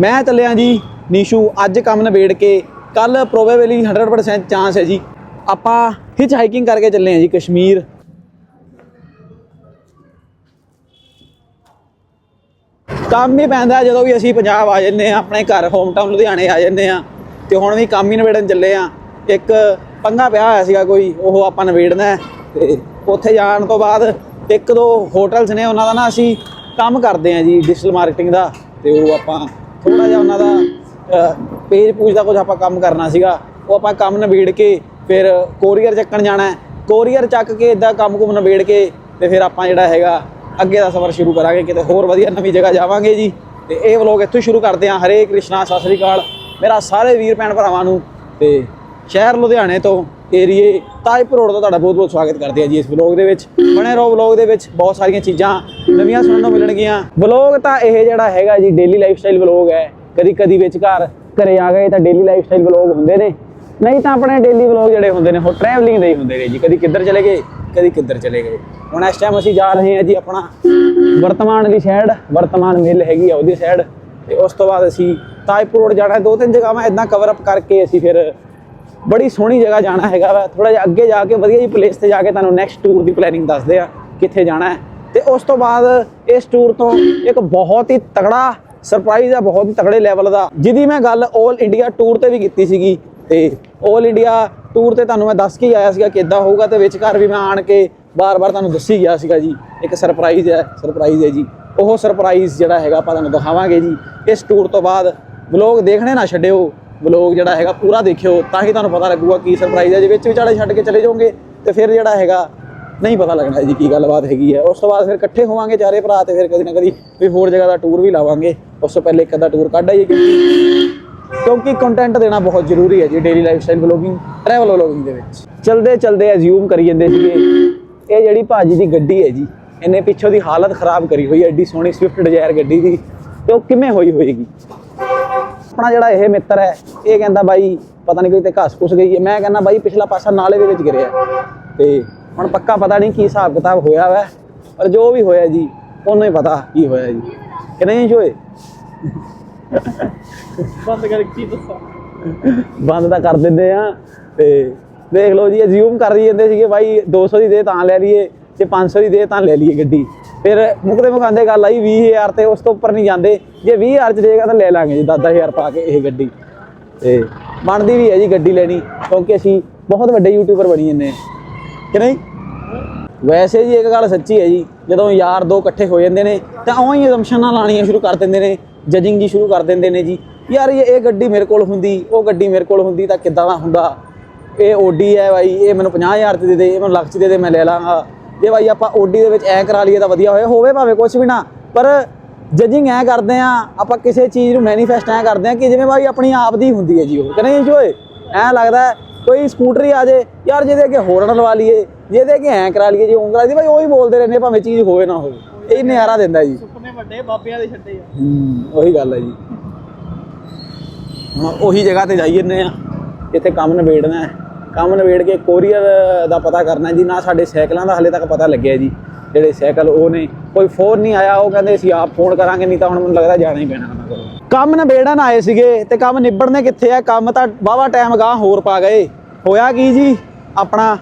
ਮੈਂ ਚੱਲਿਆ ਜੀ ਨੀਸ਼ੂ, ਅੱਜ ਕੰਮ ਨਿਬੇੜ ਕੇ ਕੱਲ ਪ੍ਰੋਬੇਬਲੀ 100% ਚਾਂਸ ਹੈ ਜੀ। ਆਪਾਂ ਹਿਚ ਹਾਈਕਿੰਗ ਕਰਕੇ ਚੱਲੇ ਆ ਜੀ ਕਸ਼ਮੀਰ। ਕੰਮ ਹੀ ਪੈਂਦਾ ਜਦੋਂ ਵੀ ਅਸੀਂ ਪੰਜਾਬ ਆ ਜੰਨੇ ਆ ਆਪਣੇ ਘਰ ਹੋਮ ਟਾਊਨ ਲੁਧਿਆਣੇ ਆ ਜੰਨੇ ਆ ਤੇ ਹੁਣ ਵੀ ਕੰਮ ਹੀ ਨਿਬੇੜਨ ਚੱਲੇ ਆ ਇੱਕ ਪੰਗਾ ਪਿਆ ਹੋਇਆ ਸੀਗਾ ਕੋਈ, ਉਹ ਆਪਾਂ ਨਿਬੇੜਨਾ ਹੈ, ਤੇ ਉੱਥੇ ਜਾਣ ਤੋਂ ਬਾਅਦ ਇੱਕ ਦੋ ਹੋਟਲਸ ਨੇ, ਉਹਨਾਂ ਦਾ ਨਾ ਅਸੀਂ ਕੰਮ ਕਰਦੇ ਆ ਜੀ ਡਿਜੀਟਲ ਮਾਰਕੀਟਿੰਗ ਦਾ, ਤੇ ਉਹ ਆਪਾਂ ਥੋੜਾ ਜਿਹਾ ਉਹਨਾਂ ਦਾ ਪੇਜ ਪੂਜ ਦਾ ਕੁਝ ਆਪਾਂ ਕੰਮ ਕਰਨਾ ਸੀਗਾ। ਉਹ ਆਪਾਂ ਕੰਮ ਨਿਬੇੜ ਕੇ ਫਿਰ ਕੋਰੀਅਰ ਚੱਕਣ ਜਾਣਾ ਕੋਰੀਅਰ ਚੱਕ ਕੇ ਇਦਾਂ ਕੰਮ ਕੁਮ ਨਿਬੇੜ ਕੇ ਤੇ ਫਿਰ ਆਪਾਂ ਜਿਹੜਾ ਹੈਗਾ, ਅੱਗੇ ਦਾ ਸਫ਼ਰ ਸ਼ੁਰੂ ਕਰਾਂਗੇ, ਕਿਤੇ ਹੋਰ ਵਧੀਆ ਨਵੀਂ ਜਗ੍ਹਾ ਜਾਵਾਂਗੇ ਜੀ। ਤੇ ਇਹ ਵਲੋਗ ਇੱਥੋਂ ਸ਼ੁਰੂ ਕਰਦੇ ਹਾਂ। ਹਰੇ ਕ੍ਰਿਸ਼ਨਾ, ਸਤਿ ਸ੍ਰੀ ਅਕਾਲ। ਮੇਰਾ ਸਾਰੇ ਵੀਰ ਭੈਣ ਭਰਾਵਾਂ ਨੂੰ ਤੇ ਸ਼ਹਿਰ ਲੁਧਿਆਣੇ ਤੋਂ ਏਰੀਏ ਤਾਜਪੁਰ ਰੋਡ ਤੋਂ ਤੁਹਾਡਾ ਬਹੁਤ ਬਹੁਤ ਸਵਾਗਤ ਕਰਦੇ ਆ ਜੀ ਇਸ ਵਲੋਗ ਦੇ ਵਿੱਚ। ਬਣੇ ਰਹੋ ਵਲੋਗ ਦੇ ਵਿੱਚ, ਬਹੁਤ ਸਾਰੀਆਂ ਚੀਜ਼ਾਂ ਨਵੀਆਂ ਸੁਣਨ ਨੂੰ ਮਿਲਣਗੀਆਂ। ਵਲੋਗ ਤਾਂ ਇਹ ਜਿਹੜਾ ਹੈਗਾ ਜੀ ਡੇਲੀ ਲਾਈਫ ਸਟਾਈਲ ਵਲੋਗ ਹੈ। ਕਦੀ ਕਦੀ ਵਿੱਚ ਘਰ ਘਰੇ ਆ ਗਏ ਤਾਂ ਡੇਲੀ ਲਾਈਫ ਸਟਾਈਲ ਵਲੋਗ ਹੁੰਦੇ ਨੇ। ਨਹੀਂ ਤਾਂ ਆਪਣੇ ਡੇਲੀ ਵਲੋਗ ਜਿਹੜੇ ਹੁੰਦੇ ਨੇ, ਉਹ ਟਰੈਵਲਿੰਗ ਦੇ ਹੀ ਹੁੰਦੇ ਨੇ ਜੀ। ਕਦੀ ਕਿੱਧਰ ਚਲੇ ਗਏ, ਕਦੀ ਕਿੱਧਰ ਚਲੇ ਗਏ। ਹੁਣ ਇਸ ਟਾਈਮ ਅਸੀਂ ਜਾ ਰਹੇ ਹਾਂ ਜੀ ਆਪਣਾ ਵਰਤਮਾਨ ਦੀ ਸਾਈਡ ਵਰਤਮਾਨ ਮਿਲ ਹੈਗੀ ਆ ਉਹਦੀ ਸਾਈਡ ਤੇ ਉਸ ਤੋਂ ਬਾਅਦ ਅਸੀਂ ਤਾਜਪੁਰ ਰੋਡ ਜਾਣਾ ਦੋ ਤਿੰਨ ਜਗ੍ਹਾਵਾਂ ਮੈਂ ਇਦਾਂ ਕਵਰ ਅਪ ਕਰਕੇ ਅਸੀਂ ਫਿਰ ਬੜੀ ਸੋਹਣੀ ਜਗ੍ਹਾ ਜਾਣਾ ਹੈਗਾ ਵਾ। ਥੋੜਾ ਜਿਹਾ ਅੱਗੇ ਜਾ ਕੇ ਵਧੀਆ ਜੀ ਪਲੇਸ ਤੇ ਜਾ ਕੇ ਤੁਹਾਨੂੰ ਨੈਕਸਟ ਟੂਰ ਦੀ ਪਲੈਨਿੰਗ ਦੱਸਦੇ ਆ ਕਿੱਥੇ ਜਾਣਾ ਹੈ। ਤੇ ਉਸ ਤੋਂ ਬਾਅਦ ਇਸ ਟੂਰ ਤੋਂ ਇੱਕ ਬਹੁਤ ਹੀ ਤਗੜਾ ਸਰਪ੍ਰਾਈਜ਼ ਆ, ਬਹੁਤ ਹੀ ਤਗੜੇ ਲੈਵਲ ਦਾ, ਜਿਹਦੀ ਮੈਂ ਗੱਲ 올 ਇੰਡੀਆ ਟੂਰ ਤੇ ਵੀ ਕੀਤੀ ਸੀਗੀ। ਤੇ 올 ਇੰਡੀਆ ਟੂਰ ਤੇ ਤੁਹਾਨੂੰ ਮੈਂ ਦੱਸ ਕੇ ਆਇਆ ਸੀਗਾ ਕਿ ਕਿੱਦਾਂ ਹੋਊਗਾ ਤੇ ਵਿਚਕਾਰ ਵੀ ਮੈਂ ਆਣ ਕੇ ਬਾਰ-ਬਾਰ ਤੁਹਾਨੂੰ ਦੱਸੀ ਗਿਆ ਸੀਗਾ ਜੀ। ਇੱਕ ਸਰਪ੍ਰਾਈਜ਼ ਹੈ ਸਰਪ੍ਰਾਈਜ਼ ਹੈ ਜੀ। ਉਹ ਸਰਪ੍ਰਾਈਜ਼ ਜਿਹੜਾ ਹੈਗਾ ਆਪਾਂ ਤੁਹਾਨੂੰ ਦਿਖਾਵਾਂਗੇ ਜੀ। ਇਸ ਟੂਰ ਤੋਂ ਬਾਅਦ ਵਲੋਗ ਦੇਖਣੇ ਨਾ ਛੱਡਿਓ। ਵਲੋਗ ਜਿਹੜਾ ਹੈਗਾ ਪੂਰਾ ਦੇਖਿਓ, ਤਾਂ ਹੀ ਤੁਹਾਨੂੰ ਪਤਾ ਲੱਗੂਗਾ ਕੀ ਸਰਪ੍ਰਾਈਜ਼ ਹੈ। ਜੇ ਵਿੱਚ ਵਿਚਾਲੇ ਛੱਡ ਕੇ ਚਲੇ ਜਾਓਗੇ, ਤੇ ਫਿਰ ਜਿਹੜਾ ਹੈਗਾ ਨਹੀਂ ਪਤਾ ਲੱਗਣਾ ਜੀ ਕੀ ਗੱਲਬਾਤ ਹੈਗੀ ਹੈ। ਉਸ ਤੋਂ ਬਾਅਦ ਫਿਰ ਇਕੱਠੇ ਹੋਵਾਂਗੇ ਚਾਰੇ ਭਰਾ ਤੇ ਫਿਰ ਕਦੀ ਨਾ ਕਦੀ ਕੋਈ ਹੋਰ ਜਗ੍ਹਾ ਦਾ ਟੂਰ ਵੀ ਲਾਵਾਂਗੇ। ਉਸ ਤੋਂ ਪਹਿਲੇ ਇੱਕ ਅੱਧਾ ਟੂਰ ਕੱਢ ਆਈਏ ਕਿਉਂਕਿ ਕਿਉਂਕਿ ਕੰਟੈਂਟ ਦੇਣਾ ਬਹੁਤ ਜ਼ਰੂਰੀ ਹੈ ਜੀ daily life style vlogging travel vlogging ਦੇ ਵਿੱਚ। ਚਲਦੇ ਚਲਦੇ ਅਜ਼ਿਊਮ ਕਰੀ ਜਾਂਦੇ ਸੀਗੇ। ਇਹ ਜਿਹੜੀ ਭਾਜੀ ਦੀ ਗੱਡੀ ਹੈ ਜੀ, ਇਹਨੇ ਪਿੱਛੋਂ ਦੀ ਹਾਲਤ ਖਰਾਬ ਕਰੀ ਹੋਈ ਹੈ। ਐਡੀ ਸੋਹਣੀ ਸਵਿਫਟ ਡਿਜ਼ਾਇਰ ਗੱਡੀ ਦੀ, ਤੇ ਉਹ ਕਿਵੇਂ ਹੋਈ ਹੋਏਗੀ? ਆਪਣਾ ਜਿਹੜਾ ਇਹ ਮਿੱਤਰ ਹੈ ਇਹ ਕਹਿੰਦਾ ਬਾਈ ਪਤਾ ਨਹੀਂ ਕੋਈ ਤੇ ਘਸ ਘੁਸ ਗਈ ਹੈ। ਮੈਂ ਕਹਿੰਦਾ ਬਾਈ ਪਿਛਲਾ ਪਾਸਾ ਨਾਲੇ ਦੇ ਵਿੱਚ ਗਿਰਿਆ। ਤੇ ਹੁਣ ਪੱਕਾ ਪਤਾ ਨਹੀਂ ਕੀ ਹਿਸਾਬ ਕਿਤਾਬ ਹੋਇਆ ਵੈ ਪਰ ਜੋ ਵੀ ਹੋਇਆ ਜੀ ਉਹਨੂੰ ਹੀ ਪਤਾ ਕੀ ਹੋਇਆ ਜੀ। ਕਿ ਨਹੀਂ ਹੋਏ ਬੰਦ ਕਰ ਕੀ ਦੱਸਾਂ? ਬੰਦ ਤਾਂ ਕਰ ਦਿੰਦੇ ਆ। ਤੇ ਦੇਖ ਲਓ ਜੀ ਅਜ਼ਿਊਮ ਕਰ ਰਹੀ ਜਾਂਦੇ ਸੀਗੇ ਬਾਈ 200 ਦੀ ਦੇ ਤਾਂ ਲੈ ਲਈਏ। ਤੇ 500 ਦੀ ਦੇ ਤਾਂ ਲੈ ਲਈਏ ਗੱਡੀ। ਫਿਰ ਮੁਕਦੇ ਮੁਕਾਂਦੇ ਗੱਲ ਆਈ 20000 ਤੇ ਉਸ ਤੋਂ ਉੱਪਰ ਨਹੀਂ ਜਾਂਦੇ। ਜੇ 20000 ਚ ਦੇਗਾ ਤਾਂ ਲੈ ਲਾਂਗੇ ਜੀ 10000 ਪਾ ਕੇ ਇਹ ਗੱਡੀ। ਤੇ ਬਣਦੀ ਵੀ ਹੈ ਜੀ ਗੱਡੀ ਲੈਣੀ, ਕਿਉਂਕਿ ਅਸੀਂ ਬਹੁਤ ਵੱਡੇ ਯੂਟਿਊਬਰ ਬਣੀ ਜੰਨੇ ਕਿ ਨਹੀਂ? ਵੈਸੇ ਜੀ ਇੱਕ ਗੱਲ ਸੱਚੀ ਹੈ ਜੀ, ਜਦੋਂ ਯਾਰ ਦੋ ਇਕੱਠੇ ਹੋ ਜਾਂਦੇ ਨੇ, ਤਾਂ ਉਵੇਂ ਹੀ ਅਸੰਪਸ਼ਨਾਂ ਲਾਣੀਆਂ ਸ਼ੁਰੂ ਕਰ ਦਿੰਦੇ ਨੇ ਜਜਿੰਗ ਜੀ ਸ਼ੁਰੂ ਕਰ ਦਿੰਦੇ ਨੇ ਜੀ। ਯਾਰ ਇਹ ਇਹ ਗੱਡੀ ਮੇਰੇ ਕੋਲ ਹੁੰਦੀ, ਉਹ ਗੱਡੀ ਮੇਰੇ ਕੋਲ ਹੁੰਦੀ ਤਾਂ ਕਿੱਦਾਂ ਦਾ ਹੁੰਦਾ? ਇਹ ਓਡੀ ਹੈ ਬਾਈ, ਇਹ ਮੈਨੂੰ 50000 'ਚ ਦੇ ਦੇ, ਇਹ ਮੈਨੂੰ ਲੱਖ ਚ ਦੇ ਦੇ, ਮੈਂ ਲੈ ਲਾਂਗਾ। ਜੇ ਬਾਈ ਆਪਾਂ ਓਡੀ ਦੇ ਵਿੱਚ ਐ ਕਰਾ ਲਈਏ ਤਾਂ ਵਧੀਆ ਹੋਏ ਹੋਵੇ ਭਾਵੇਂ ਕੁਝ ਵੀ ਨਾ ਪਰ ਜਜਿੰਗ ਐ ਕਰਦੇ ਆ ਆਪਾਂ ਕਿਸੇ ਚੀਜ਼ ਨੂੰ ਮੈਨੀਫੈਸਟ ਐ ਕਰਦੇ ਆ ਕਿ ਜਿਵੇਂ ਬਾਈ ਆਪਣੀ ਆਪ ਦੀ ਹੁੰਦੀ ਹੈ ਜੀ ਉਹ ਕਿ ਨਹੀਂ ਜੀ ਓਏ? ਐ ਲੱਗਦਾ ਕੋਈ ਸਕੂਟਰੀ ਆ ਜੇ ਯਾਰ ਜਿਹਦੇ ਅੱਗੇ ਹੋਰਨ ਲਵਾ ਲਈਏ ਜਿਹਦੇ ਅੱਗੇ ਐ ਕਰਾ ਲਈਏ ਜੇ ਉਂਗਲਾ ਦੀ ਬਾਈ ਉਹੀ ਬੋਲਦੇ ਰਹਿੰਦੇ ਭਾਵੇਂ ਚੀਜ਼ ਹੋਵੇ ਨਾ ਹੋਵੇ ਇਹ ਨਜ਼ਾਰਾ ਦਿੰਦਾ ਜੀ। ਸੁਪਨੇ ਵੱਡੇ ਬਾਬਿਆਂ ਦੇ ਛੱਡੇ ਆ। ਹੂੰ ਉਹੀ ਗੱਲ ਹੈ ਜੀ। ਹੁਣ ਉਹੀ ਜਗ੍ਹਾ ਤੇ ਜਾਈ ਜੰਨੇ ਆ ਜਿੱਥੇ ਕੰਮ ਨਿਬੇੜਨਾ ਹੈ। ਕੰਮ ਨਿਬੇੜ ਕੇ ਕੋਰੀਅਰ ਦਾ ਪਤਾ ਕਰਨਾ ਜੀ, ਨਾ ਸਾਡੇ ਸਾਈਕਲਾਂ ਦਾ ਹਲੇ ਤੱਕ ਪਤਾ ਲੱਗਿਆ ਜੀ, ਜਿਹੜੇ ਸਾਈਕਲ ਉਹ ਨੇ। ਕੋਈ ਫੋਨ ਨਹੀਂ ਆਇਆ, ਉਹ ਕਹਿੰਦੇ ਅਸੀਂ ਆਪ ਫੋਨ ਕਰਾਂਗੇ, ਨਹੀਂ ਤਾਂ ਹੁਣ ਮੈਨੂੰ ਲੱਗਦਾ ਜਾਣਾ ਹੀ ਪੈਣਾ ਉਹਨਾਂ ਕੋਲ। ਕੰਮ ਨਿਬੇੜਨ ਆਏ ਸੀਗੇ ਤੇ ਕੰਮ ਨਿਬੜਨੇ ਕਿੱਥੇ ਆ? ਕੰਮ ਤਾਂ ਵਾਵਾ ਟਾਈਮ ਗਾਂ ਹੋਰ ਪਾ ਗਏ। ਹੋਇਆ ਕੀ ਜੀ? ਆਪਣਾ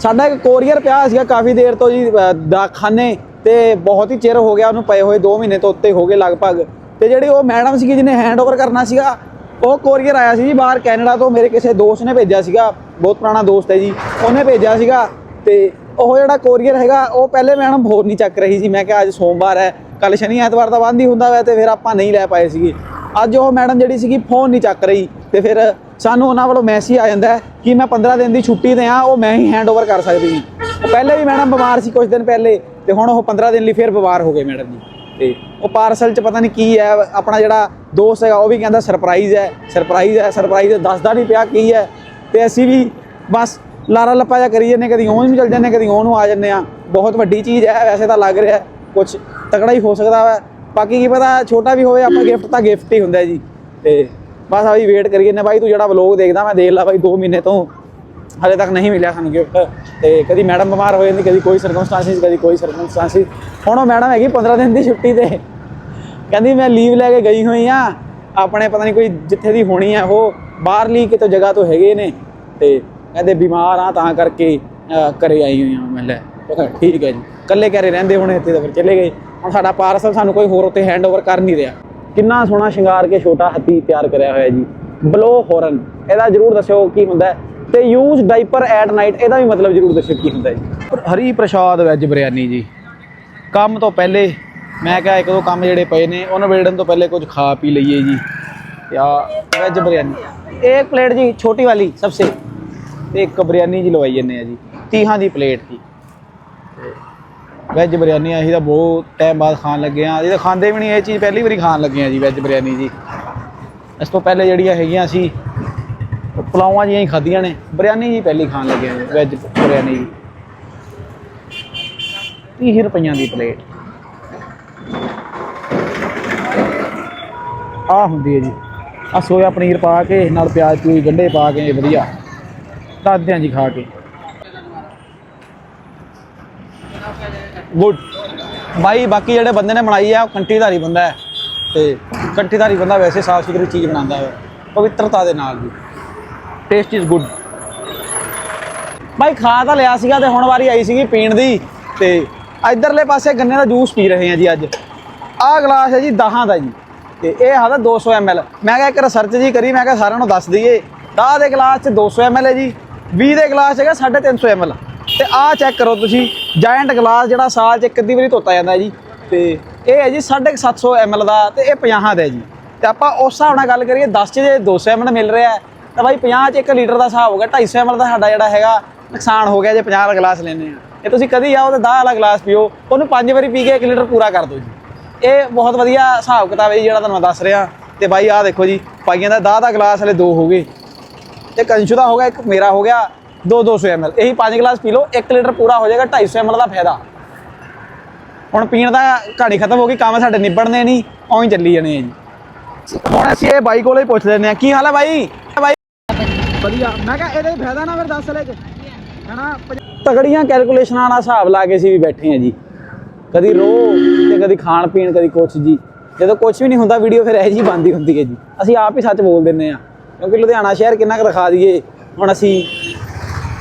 ਸਾਡਾ ਇੱਕ ਕੋਰੀਅਰ ਪਿਆ ਸੀਗਾ ਕਾਫੀ ਦੇਰ ਤੋਂ ਜੀ ਦਾਖਾਨੇ ਡਾਕਖਾਨੇ ਤੇ ਬਹੁਤ ਹੀ ਚਿਰ ਹੋ ਗਿਆ ਉਹਨੂੰ ਪਏ ਹੋਏ 2 ਮਹੀਨੇ ਤੋਂ ਉੱਤੇ ਹੋ ਗਏ ਲਗਭਗ। ਤੇ ਜਿਹੜੀ ਉਹ ਮੈਡਮ ਸੀਗੀ ਜਿਹਨੇ ਹੈਂਡਓਵਰ ਕਰਨਾ ਸੀਗਾ, ਉਹ ਕੋਰੀਅਰ ਆਇਆ ਸੀ ਜੀ ਬਾਹਰ ਕੈਨੇਡਾ ਤੋਂ, ਮੇਰੇ ਕਿਸੇ ਦੋਸਤ ਨੇ ਭੇਜਿਆ ਸੀਗਾ। ਬਹੁਤ ਪੁਰਾਣਾ ਦੋਸਤ ਹੈ ਜੀ। ਉਹਨੇ ਭੇਜਿਆ ਸੀਗਾ ਤੇ ਉਹ ਜਿਹੜਾ ਕੋਰੀਅਰ ਹੈਗਾ, ਉਹ ਪਹਿਲੇ ਮੈਡਮ ਫੋਨ ਨਹੀਂ ਚੱਕ ਰਹੀ ਸੀ। ਮੈਂ ਕਿਹਾ ਅੱਜ ਸੋਮਵਾਰ ਹੈ ਕੱਲ ਸ਼ਨੀ ਐਤਵਾਰ ਦਾ ਬੰਦ ਹੀ ਹੁੰਦਾ ਵੈ ਤੇ ਫਿਰ ਆਪਾਂ ਨਹੀਂ ਲੈ ਪਾਏ ਸੀਗੇ। ਅੱਜ ਉਹ ਮੈਡਮ ਜਿਹੜੀ ਸੀਗੀ ਫੋਨ ਨਹੀਂ ਚੱਕ ਰਹੀ ਤੇ ਫਿਰ ਸਾਨੂੰ ਉਹਨਾਂ ਵੱਲੋਂ ਮੈਸੇਜ ਆ ਜਾਂਦਾ ਕਿ ਮੈਂ 15 ਦਿਨ ਦੀ ਛੁੱਟੀ ਤੇ ਆ ਉਹ ਮੈਂ ਹੀ ਹੈਂਡਓਵਰ ਕਰ ਸਕਦੀ ਹਾਂ ਪਹਿਲੇ ਵੀ ਮੈਡਮ ਬਿਮਾਰ ਸੀ ਕੁਝ ਦਿਨ ਪਹਿਲੇ ਤੇ ਹੁਣ ਉਹ 15 ਦਿਨ ਲਈ ਫਿਰ ਬਿਮਾਰ ਹੋ ਗਏ ਮੈਡਮ ਜੀ। ਤੇ ਉਹ ਪਾਰਸਲ ਚ ਪਤਾ ਨਹੀਂ ਕੀ ਹੈ, ਆਪਣਾ ਜਿਹੜਾ ਦੋਸਤ ਹੈਗਾ, ਉਹ ਵੀ ਕਹਿੰਦਾ ਸਰਪ੍ਰਾਈਜ਼ ਹੈ ਸਰਪ੍ਰਾਈਜ਼ ਹੈ ਸਰਪ੍ਰਾਈਜ਼ ਦੱਸਦਾ ਨਹੀਂ ਪਿਆ ਕੀ ਹੈ। ਤੇ ਅਸੀਂ ਵੀ ਬਸ ਲਾਰਾ ਲੱਪਾ ਜਿਹਾ ਕਰੀ ਜੰਨੇ ਕਦੀ ਉਹ ਨੂੰ ਚੱਲ ਜੰਨੇ ਕਦੀ ਉਹ ਨੂੰ ਆ ਜਾਂਦੇ ਆ ਬਹੁਤ ਵੱਡੀ ਚੀਜ਼ ਹੈ, ਵੈਸੇ ਤਾਂ ਲੱਗ ਰਿਹਾ ਕੁਝ ਤਕੜਾ ਹੀ ਹੋ ਸਕਦਾ ਵਾ। ਬਾਕੀ ਕੀ ਪਤਾ, ਛੋਟਾ ਵੀ ਹੋਵੇ, ਆਪਾਂ ਗਿਫਟ ਤਾਂ ਗਿਫਟ ਹੀ ਹੁੰਦਾ ਜੀ। ਤੇ ਬਸ ਆਹੀ ਵੇਟ ਕਰੀ ਜੰਨੇ ਬਾਈ, ਤੂੰ ਜਿਹੜਾ ਵਲੋਗ ਦੇਖਦਾ, ਮੈਂ ਦੇਖ ਲਾ ਬਾਈ 2 ਮਹੀਨੇ ਤੋਂ। ਹਲੇ ਤੱਕ ਨਹੀਂ ਮਿਲਿਆ ਸਾਨੂੰ ਗਿਫਟ ਤੇ ਕਦੀ ਮੈਡਮ ਬਿਮਾਰ ਹੋ ਜਾਂਦੀ, ਕਦੀ ਕੋਈ ਸਰਕਮਸਟੈਂਸਿਸ ਕਦੀ ਕੋਈ ਸਰਕਮਸਟੈਂਸਿਸ ਹੁਣ ਉਹ ਮੈਡਮ ਹੈਗੀ 15 ਦਿਨ ਦੀ ਛੁੱਟੀ ਤੇ। ਕਹਿੰਦੀ ਮੈਂ ਲੀਵ ਲੈ ਕੇ ਗਈ ਹੋਈ ਆ ਆਪਣੇ ਪਤਾ ਨਹੀਂ ਕੋਈ ਜਿੱਥੇ ਦੀ ਹੋਣੀ ਹੈ ਉਹ। ਬਾਹਰਲੀ ਕਿਤੇ ਜਗ੍ਹਾ ਤੋਂ ਹੈਗੇ ਨੇ ਤੇ ਕਹਿੰਦੇ ਬਿਮਾਰ ਆ ਤਾਂ ਕਰਕੇ ਅਹ, ਘਰੇ ਆਈ ਹੋਈ ਹਾਂ ਮੈਂ ਲੈ। ਠੀਕ ਹੈ ਜੀ। ਇਕੱਲੇ ਘਰੇ ਰਹਿੰਦੇ ਹੋਣੇ ਇੱਥੇ ਤਾਂ ਫਿਰ ਚਲੇ ਗਏ। ਹੁਣ ਸਾਡਾ ਪਾਰਸਲ ਸਾਨੂੰ ਕੋਈ ਹੋਰ ਉੱਤੇ ਹੈਂਡਓਵਰ ਕਰ ਨਹੀਂ ਰਿਹਾ। ਕਿੰਨਾ ਸੋਹਣਾ ਸ਼ਿੰਗਾਰ ਕੇ ਛੋਟਾ ਹਾਥੀ ਤਿਆਰ ਕਰਿਆ ਹੋਇਆ ਜੀ। ਬਲੋ ਹੋਰਨ ਇਹਦਾ ਜਰੂਰ ਦੱਸਿਓ ਕੀ ਹੁੰਦਾ ਹੈ। ਤੇ ਯੂਜ਼ ਡਾਈਪਰ ਐਟ ਨਾਈਟ ਇਹਦਾ ਵੀ ਮਤਲਬ ਜਰੂਰ ਦੱਸਿਓ ਕੀ ਹੁੰਦਾ ਜੀ। ਹਰੀ ਪ੍ਰਸ਼ਾਦ ਵੈਜ ਬਿਰਿਆਨੀ ਜੀ। ਕੰਮ ਤੋਂ ਪਹਿਲੇ ਮੈਂ ਕਿਹਾ ਇੱਕ ਦੋ ਕੰਮ ਜਿਹੜੇ ਪਏ ਨੇ ਉਹਨਾਂ ਵੇੜਨ ਤੋਂ ਪਹਿਲੇ ਕੁਝ ਖਾ ਪੀ ਲਈਏ ਜੀ। ਯਾ ਵੈਜ ਬਿਰਿਆਨੀ ਇੱਕ ਪਲੇਟ ਜੀ ਛੋਟੀ ਵਾਲੀ ਸਭਸੇ ਤੇ ਇੱਕ ਬਿਰਿਆਨੀ ਜੀ ਲਵਾਈ ਜੰਨੇ ਆ ਜੀ ਤੀਹਾਂ ਦੀ ਪਲੇਟ ਜੀ ਵੈਜ ਬਿਰਿਆਨੀ ਅਸੀਂ ਤਾਂ ਬਹੁਤ ਟਾਈਮ ਬਾਅਦ ਖਾਣ ਲੱਗੇ ਆ ਅਸੀਂ ਤਾਂ ਖਾਂਦੇ ਵੀ ਨਹੀਂ ਇਹ ਚੀਜ਼ ਪਹਿਲੀ ਵਾਰੀ ਖਾਣ ਲੱਗੇ ਆ ਜੀ ਵੈਜ ਬਿਰਿਆਨੀ ਜੀ ਇਸ ਤੋਂ ਪਹਿਲੇ ਜਿਹੜੀਆਂ ਹੈਗੀਆਂ ਸੀ ਪਲਾਵਾਂ ਪੁਲਾਵਾਂ ਜੀਆਂ ਹੀ ਖਾਧੀਆਂ ਨੇ ਬਿਰਿਆਨੀ ਜੀ ਪਹਿਲੀ ਖਾਣ ਲੱਗੇ ਆ ਜੀ ਵੈਜ ਬਿਰਿਆਨੀ ਜੀ 30 ਰੁਪਈਆਂ ਦੀ ਪਲੇਟ ਆ ਹੁੰਦੀ ਹੈ ਜੀ ਆ ਸੋਇਆ ਪਨੀਰ ਪਾ ਕੇ, ਨਾਲ ਪਿਆਜ਼ ਪੂਰੀ ਗੰਢੇ ਪਾ ਕੇ, ਵਧੀਆ। ਦੱਸਦੇ ਹਾਂ ਜੀ ਖਾ ਕੇ। ਗੁੱਡ ਬਾਈ, ਬਾਕੀ ਜਿਹੜੇ ਬੰਦੇ ਨੇ ਬਣਾਈ ਆ, ਉਹ ਕੰਟੀਧਾਰੀ ਬੰਦਾ ਹੈ। ਤੇ ਕੰਟੀਧਾਰੀ ਬੰਦਾ ਵੈਸੇ ਸਾਫ਼ ਸੁਥਰੀ ਚੀਜ਼ ਬਣਾਉਂਦਾ ਹੈ। ਪਵਿੱਤਰਤਾ ਦੇ ਨਾਲ ਜੀ ਟੇਸਟ ਇਜ਼ ਗੁੱਡ ਬਾਈ, ਖਾ ਤਾਂ ਲਿਆ ਸੀਗਾ ਤੇ ਹੁਣ ਵਾਰੀ ਆਈ ਸੀਗੀ ਪੀਣ ਦੀ। ਤੇ ਇਧਰਲੇ ਪਾਸੇ ਗੰਨੇ ਦਾ ਜੂਸ ਪੀ ਰਹੇ ਹਾਂ ਜੀ ਅੱਜ। ਆਹ ਗਲਾਸ ਹੈ ਜੀ ਦਹਾਂ ਦਾ ਜੀ। ਤੇ ਇਹ ਹੈਗਾ 200 ml ਮੈਂ ਕਿਹਾ ਇੱਕ ਰਿਸਰਚ ਜੀ ਕਰੀ, ਮੈਂ ਕਿਹਾ ਸਾਰਿਆਂ ਨੂੰ ਦੱਸ ਦਈਏ। ਦਹ ਦੇ ਗਲਾਸ 'ਚ 200 ml ਹੈ ਜੀ 20 ਦੇ ਗਲਾਸ ਹੈਗਾ 350 ml ਤੇ ਆਹ ਚੈੱਕ ਕਰੋ ਤੁਸੀਂ ਜਾਇੰਟ ਗਲਾਸ ਜਿਹੜਾ ਸਾਲ 'ਚ ਇੱਕ ਅੱਧੀ ਵਾਰੀ ਧੋਤਾ ਜਾਂਦਾ ਜੀ। ਤੇ ਇਹ ਹੈ ਜੀ 750 ml ਦਾ ਤੇ ਇਹ 50 ਦਾ ਜੀ। ਤੇ ਆਪਾਂ ਉਸ ਹਿਸਾਬ ਨਾਲ ਗੱਲ ਕਰੀਏ 10 'ਚ ਜੇ 200 ml ਮਿਲ ਰਿਹਾ ਤਾਂ ਬਾਈ 50 ਚ 1 ਲੀਟਰ ਦਾ ਹਿਸਾਬ ਹੋ ਗਿਆ 250 ml ਦਾ ਸਾਡਾ ਜਿਹੜਾ ਹੈਗਾ, ਨੁਕਸਾਨ ਹੋ ਗਿਆ ਜੇ 50 ਦਾ ਗਲਾਸ ਲੈਨੇ ਆ ਇਹ ਤੁਸੀਂ ਕਦੀ ਆਓ ਤੇ 10 ਵਾਲਾ ਗਲਾਸ ਪੀਓ, ਉਹਨੂੰ ਪੰਜ ਵਾਰੀ ਪੀ ਕੇ 1 ਲੀਟਰ ਪੂਰਾ ਕਰ ਦਿਓ ਜੀ। ਇਹ ਬਹੁਤ ਵਧੀਆ ਹਿਸਾਬ ਕਿਤਾਬ ਹੈ ਜੀ ਜਿਹੜਾ ਤੁਹਾਨੂੰ ਦੱਸ ਰਿਹਾ। ਤੇ ਬਾਈ, ਆਹ ਦੇਖੋ ਜੀ, ਪਾਈਆਂ ਦਾ 10 ਦਾ ਗਲਾਸ ਹਲੇ ਦੋ ਹੋ ਗਏ। ਇੱਕ ਅੰਸ਼ੂ ਦਾ ਹੋ ਗਿਆ, ਇੱਕ ਮੇਰਾ ਹੋ ਗਿਆ 2 200 ml ਇਹੀ ਪੰਜ ਗਲਾਸ ਪੀ ਲਓ 1 ਲੀਟਰ ਪੂਰਾ ਹੋ ਜਾਏਗਾ 250 ml ਦਾ ਫਾਇਦਾ। ਹੁਣ ਪੀਣ ਦਾ ਕਹਾਣੀ ਖਤਮ ਹੋ ਗਈ, ਕੰਮ ਸਾਡੇ ਨਿਬੜਨੇ ਨਹੀਂ ਔਂ ਚੱਲੀ ਜਾਣੇ ਆ ਜੀ। ਹੁਣ ਅਸੀਂ ਇਹ ਬਾਈ ਕੋਲੇ ਹੀ ਪੁੱਛ ਲੈਂਦੇ ਆ ਕੀ ਹਾਲ ਹੈ ਬਾਈ? ਬਾਈ, ਵਧੀਆ। ਮੈਂ ਕਿਹਾ ਇਹਦੇ ਫਾਇਦਾ ਨਾ ਫਿਰ ਦੱਸ ਲੈ ਕੇ। ਹਨਾ ਤਗੜੀਆਂ ਕੈਲਕੂਲੇਸ਼ਨਾਂ ਨਾਲ ਹਿਸਾਬ ਲਾ ਕੇ ਅਸੀਂ ਵੀ ਬੈਠੇ ਆ ਜੀ। ਕਦੀ ਰੋ ਤੇ ਕਦੀ ਖਾਣ ਪੀਣ, ਕਦੀ ਕੁਛ ਜੀ। ਜਦੋਂ ਕੁਛ ਵੀ ਨਹੀਂ ਹੁੰਦਾ ਵੀਡੀਓ ਫਿਰ ਇਹ ਜੀ ਬੰਦੀ ਹੁੰਦੀ ਹੈ ਜੀ। ਅਸੀਂ ਆਪ ਹੀ ਸੱਚ ਬੋਲ ਦਿੰਨੇ ਆ ਕਿਉਂਕਿ ਲੁਧਿਆਣਾ ਸ਼ਹਿਰ ਕਿੰਨਾ ਕੁ ਦਿਖਾ ਦਈਏ। ਹੁਣ ਅਸੀਂ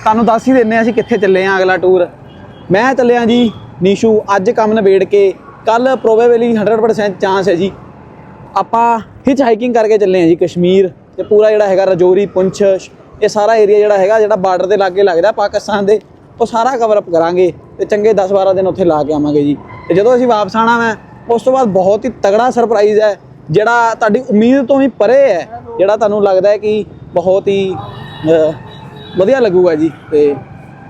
ਤੁਹਾਨੂੰ ਦੱਸ ਹੀ ਦਿੰਨੇ ਆ ਅਸੀਂ ਕਿੱਥੇ ਚੱਲੇ ਆ ਅਗਲਾ ਟੂਰ ਮੈਂ ਚੱਲਿਆ ਜੀ ਨੀਸ਼ੂ, ਅੱਜ ਕੰਮ ਨਿਬੇੜ ਕੇ। ਕੱਲ ਪ੍ਰੋਬੇਬਲੀ 100% ਚਾਂਸ ਹੈ ਜੀ। ਆਪਾਂ ਹਿਚ ਹਾਈਕਿੰਗ ਕਰਕੇ ਚੱਲੇ ਆ ਜੀ ਕਸ਼ਮੀਰ ਤੇ ਪੂਰਾ ਜਿਹੜਾ ਹੈਗਾ ਰਜੌਰੀ, ਪੁੰਛ, ਇਹ ਸਾਰਾ ਏਰੀਆ ਜਿਹੜਾ ਹੈਗਾ, ਜਿਹੜਾ ਬਾਰਡਰ ਦੇ ਲਾਗੇ ਲੱਗਦਾ ਪਾਕਿਸਤਾਨ ਦੇ। ਉਹ ਸਾਰਾ ਕਵਰ ਅਪ ਕਰਾਂਗੇ ਤੇ ਚੰਗੇ 10-12 ਦਿਨ ਉੱਥੇ ਲਾ ਕੇ ਆਵਾਂਗੇ ਜੀ। ਤੇ ਜਦੋਂ ਅਸੀਂ ਵਾਪਸ ਆਣਾ ਮੈਂ ਉਸ ਤੋਂ ਬਾਅਦ ਬਹੁਤ ਹੀ ਤਗੜਾ ਸਰਪ੍ਰਾਈਜ਼ ਹੈ, ਜਿਹੜਾ ਤੁਹਾਡੀ ਉਮੀਦ ਤੋਂ ਵੀ ਪਰੇ ਹੈ, ਜਿਹੜਾ ਤੁਹਾਨੂੰ ਲੱਗਦਾ ਹੈ ਕਿ ਬਹੁਤ ਹੀ ਵਧੀਆ ਲੱਗੂਗਾ ਜੀ। ਤੇ